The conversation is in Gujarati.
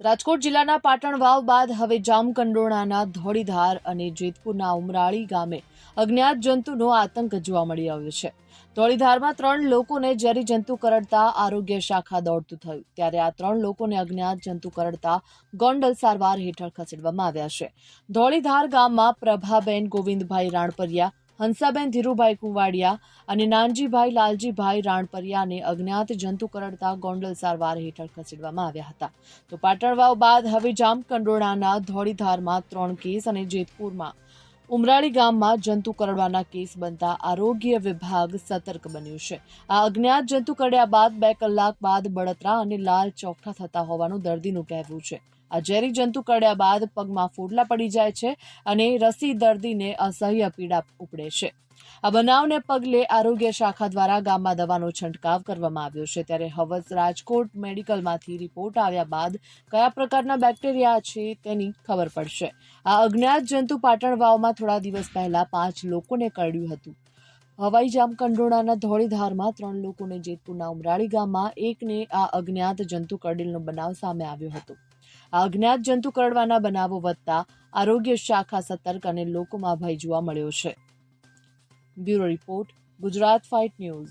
રાજકોટ જિલ્લાના પાટણ વાવ બાદ હવે જામકંડોણાના ધોળીધાર અને જેતપુરના ઉમરાળી ગામે અજ્ઞાત જંતુનો આતંક જોવા મળી આવ્યો છે. ધોળીધારમાં ત્રણ લોકોને ઝેરી જંતુ કરડતા આરોગ્ય શાખા દોડતું થયું. ત્યારે આ ત્રણ લોકોને અજ્ઞાત જંતુ કરડતા ગોંડલ સારવાર હેઠળ ખસેડવામાં આવ્યા છે. ધોળીધાર ગામમાં પ્રભાબેન ગોવિંદભાઈ રાણપરિયા હંસાબેન ધીરુભાઈ કુંવાડિયા અને નાનજીભાઈ લાલજીભાઈ રાણપરિયાને અજ્ઞાત જંતુ કરડતા ગોંડલ સારવાર હેઠળ ખસેડવામાં આવ્યા હતા. તો પાટણવાવ બાદ હવે જામકંડોળાના ધોળીધારમાં ત્રણ કેસ અને જેતપુરમાં ઉમરાળી ગામમાં જંતુ કરડવાના કેસ બનતા આરોગ્ય વિભાગ સતર્ક બન્યું છે. આ અજ્ઞાત જંતુ કરડ્યા બાદ બે કલાક બાદ બળતરા અને લાલ ચોખ્ઠા થતા હોવાનું દર્દીનું કહેવું છે. આ ઝેરી જંતુ કરડ્યા બાદ પગમાં ફોડલા પડી જાય છે અને રસી દર્દીને અસહ્ય પીડા ઉપડે છે. આ બનાવને પગલે આરોગ્ય શાખા દ્વારા ગામમાં દવાનો છંટકાવ કરવામાં આવ્યો છે. ત્યારે હવસ રાજકોટ મેડિકલમાંથી રિપોર્ટ આવ્યા બાદ કયા પ્રકારના બેક્ટેરિયા છે તેની ખબર પડશે. આ અજ્ઞાત જંતુ પાટણ વાવમાં થોડા દિવસ પહેલા પાંચ લોકોને કરડ્યું હતું. હવાઈ જામ કંડોળાના ધોળીધારમાં ત્રણ લોકોને જેતપુરના ઉમરાળી ગામમાં એકને આ અજ્ઞાત જંતુ કરડેલનો બનાવ સામે આવ્યો હતો. આ અજ્ઞાત જંતુ કરડવાના બનાવો વધતા આરોગ્ય શાખા સતર્ક અને લોકોમાં ભય જોવા મળ્યો છે. Bureau Report, Gujarat Fight News.